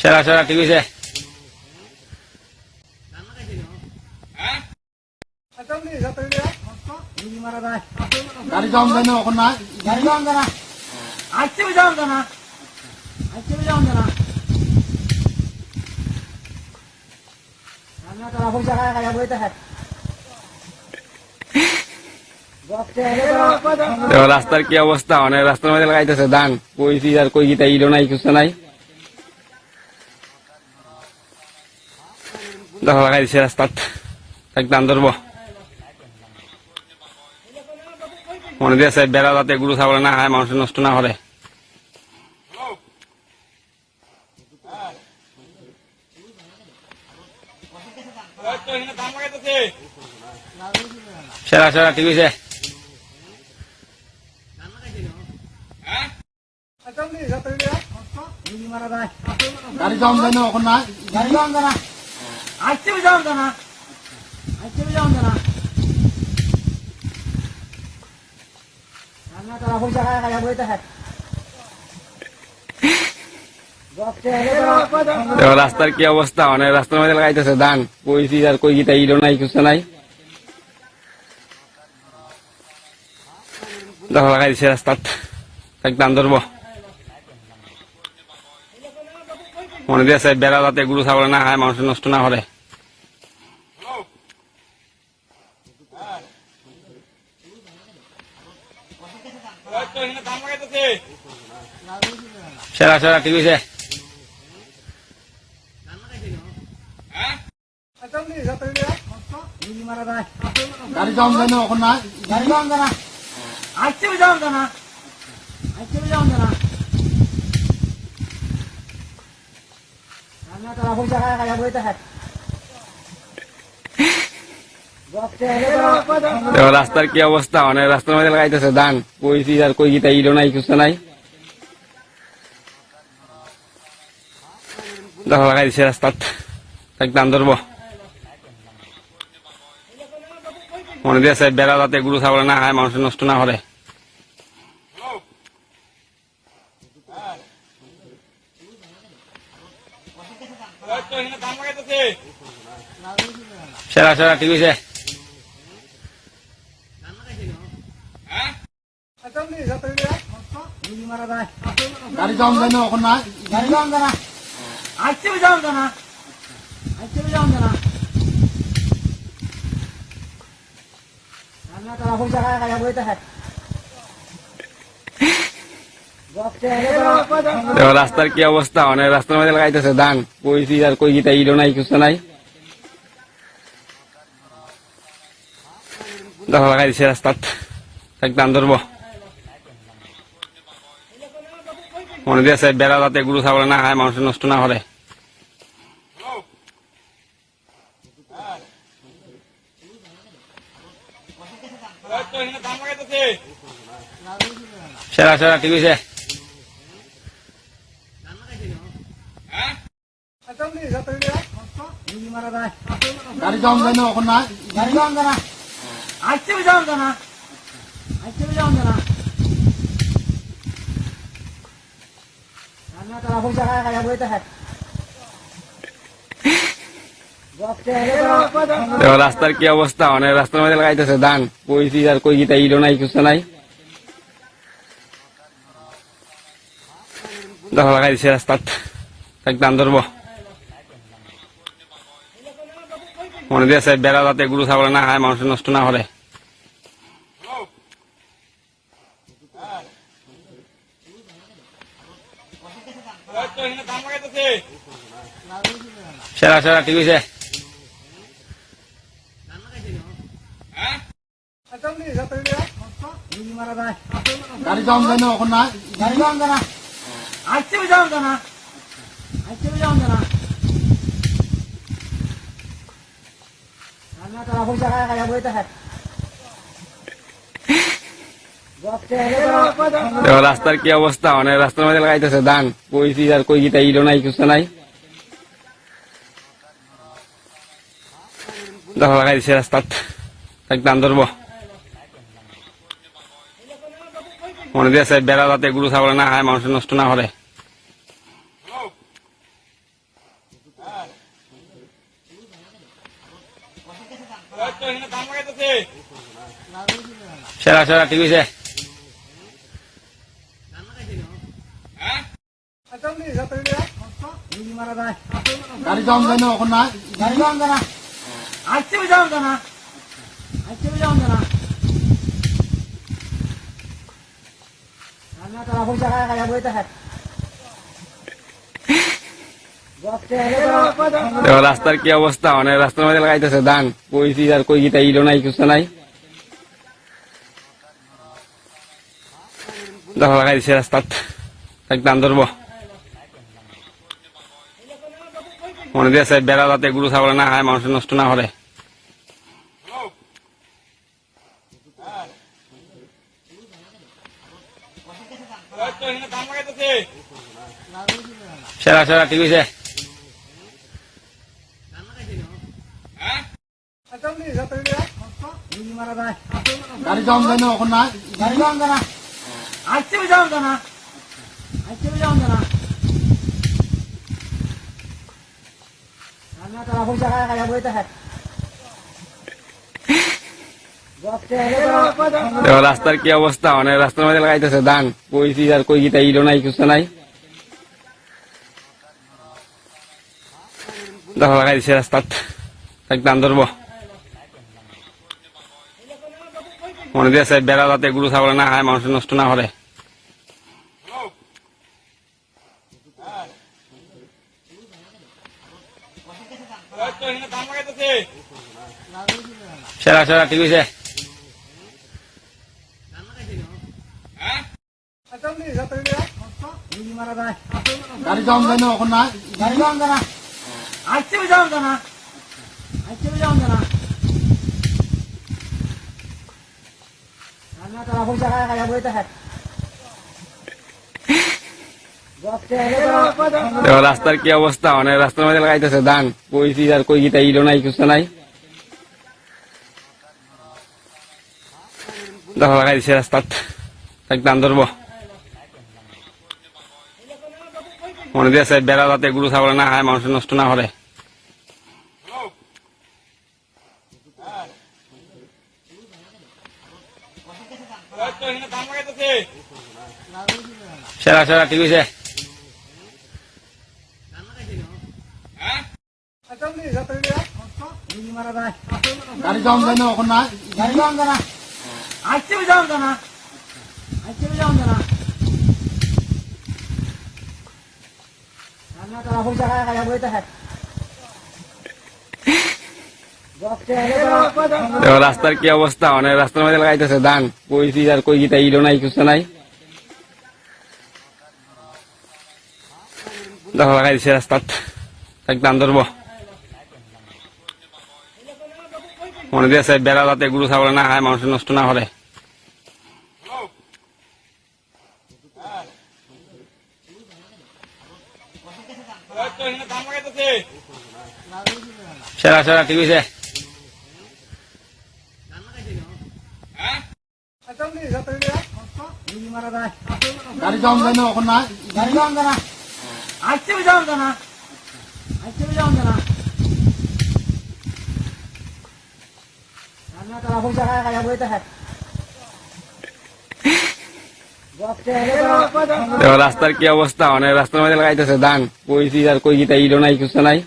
সেরা সেরা ঠিক আছে গাড়ি যাওয়া যায় না এখন গাড়ি যাওয়া যায় না। আজকে যাওয়া যায় না। আজকে যাওয়া যায় না। আমরা তো রাহুল জায়গায় গাড়ি বইতে বক্সে দেখো রাস্তার কি অবস্থা? অনেক রাস্তার মধ্যে লাগাইতেছে ধান কই আর কই গিতা ইলো নাই কিছু নাই। দেখো, লাগাই দিছে রাস্তাত। এক ধান ধরবো। মনে দিয়েছে, বেড়া যাতে গুরু, ছাগলে না হয় মানুষ নষ্ট না করে। সেরা সেরা, ঠিক আছে গাড়ি যাওয়া যায় না এখন না গাড়ি যাওয়া যায় না না আমরা তো রাহুল জায়গায় গাড়ি বইতে হয় রাস্তার কি অবস্থা? অনেক রাস্তার মধ্যে লাগাইতেছে ধান। কই ফিজ আর কই গিতা ইলো নাই, কিছু নাই। দেখো, লাগাই দিছে রাস্তাত এক ধান ধরবো। মনে দিয়েছে, বেড়া যাতে গুরু, ছাগলে না হয় মানুষ নষ্ট না করে। সেরা সেরা, ঠিক আছে। গাড়ি যাওয়া যায় না এখন না গাড়ি যাওয়া যায় না হয় বক্সে দেখো। রাস্তার কি অবস্থা? অনেক রাস্তার মধ্যে লাগাইতেছে ধান কই ফিজ আর কই গিতা ইলো নাই, কিছু নাই। দেখো, লাগাই দিছে রাস্তাত। এক ধান ধরবো। মনে দিয়েছে, বেড়া যাতে গুরু, ছাগলে না হয় মানুষ নষ্ট না করে। সেরা সেরা, ঠিক আছে মারা যায় গাড়ি যাওয়া যায় না এখন গাড়ি যাওয়া যায় না। আজকে যাওয়া যায় না। রাস্তার কি অবস্থা? অনেক রাস্তার মধ্যে লাগাইতেছে ধান কই ফিজ আর কই গিতা ইলো নাই, কিছু নাই। দেখো, লাগাই দিছে রাস্তাত এক ধান ধরবো। মনে দিয়েছে বেড়া যাতে গুরু, ছাগলে না হয় মানুষ নষ্ট না করে। সেরা সেরা, ঠিক আছে। গাড়ি যাওয়া যায় না এখন না। গাড়ি যাওয়া যায় না। আজকে যাওয়া যায় না। আজকে যাওয়া যায় না আমরা তো রাহুল জায়গায় গাড়ি বইতে হয় বক্সে দেখো রাস্তার কি অবস্থা? অনেক রাস্তার মধ্যে লাগাইতেছে ধান কই আর কই গিতা ইলো নাই, কিছু নাই। দেখো, লাগাই দিছে রাস্তাত এক ধান ধরবো। মনে দিয়েছে, বেড়া যাতে গুরু, ছাগলে না হয় মানুষ নষ্ট না করে। সেরা সেরা ঠিক আছে যায় গাড়ি যাওয়া যায় না এখন না গাড়ি যাওয়া যায় না আজকে যাওয়া যায় না আজকে যাওয়া যায় না তো রাহুল জায়গায় গাড়ি বইতে হয় দেখো রাস্তার কি অবস্থা? অনেক রাস্তার মধ্যে লাগাইতেছে ধান কইছি আর কই গিতা ইলো নাই, কিছু নাই। দেখো, লাগাই দিছে রাস্তাত। এক ধান ধরবো। মনে দিয়েছে, বেড়া যাতে গুরু, ছাগল না হয় মানুষের নষ্ট না হলে সেরা সেরা, ঠিক আছে গাড়ি যাওয়া যায় না এখন নাই। গাড়ি যাওয়া যায় না আইতে যাওয়া যায় না আইতে যাওয়া যায় না পয়সা খায় খায় বইতে হয়। রাস্তার কি অবস্থা? অনেক রাস্তার মধ্যে লাগাইতেছে ধান কইছি আর কই গিতা ইলো নাই কিছু নাই। দেখো লাগাই দিছে রাস্তাত। এক দান ধরবো। মনে দিয়েছে বেড়া যাতে গুরু, ছাগল না খায় মানুষ নষ্ট না করে। সেরা সেরা, ঠিক আছে। গাড়ি যাওয়া যায় না যাওয়া যায় রান্না করা পয়সা খায় খায় বইতে হয় বসতে হলে তো রাস্তার কি অবস্থা? অনেক রাস্তার মধ্যে লাগাইতেছে ধান। কইছি আর কই গিতা ইলো নাই, কিছু নাই। দেখো, লাগাই দিছে রাস্তাত। এক দান ধরবো। মনে দিয়েছে, বেড়া যাতে গুরু, ছাগল না খায় মানুষ নষ্ট না করে। সেরা সেরা ঠিক আছে যায় গাড়ি যায় গাড়ি যাওয়া যায় না আইতে যাওয়া যায় না যায় রান্না বইতে হয় তো রাস্তার কি অবস্থা? অনেক রাস্তার মধ্যে লাগাইতেছে ধান কইছি আর কই গিতা ইলো নাই, কিছু নাই। দেখো, লাগাই দিছে রাস্তাত। এক দান ধরবো। মনে দিয়েছে, বেড়া যাতে গুরু, ছাগল না খায়, মানুষ নষ্ট না করে। সেরা সেরা, ঠিক আছে গুলি মারা যায় গাড়ি যাওয়া যায় না এখন নাই গাড়ি যাওয়া যায় না আইতে যাওয়া যায় না আইতে যাওয়া যায় না রান্না করা পয়সা খায় খায় বইতে হয় বসতে হলে তো রাস্তার কি অবস্থা? অনেক রাস্তার মধ্যে লাগাইতেছে ধান কইছি আর কই গিতা ইলো নাই, কিছু নাই। দেখো, লাগাই দিছে রাস্তাত এক দান ধরবো মনে দিয়েছে বেড়া যাতে গুরু ছাগল না খায় মানুষ নষ্ট না করে। সেরা সেরা, ঠিক আছে গাড়ি যাওয়া যায় না গাড়ি যাওয়া যায় না। আইতে যাওয়া যায় না রান্না করা পয়সা খায় খায় বইতে হয় বসতে হলে তো রাস্তার কি অবস্থা? অনেক রাস্তার মধ্যে লাগাইতেছে। ধান কইছি আর কই গিতা ইডো নাই, কিছু নাই।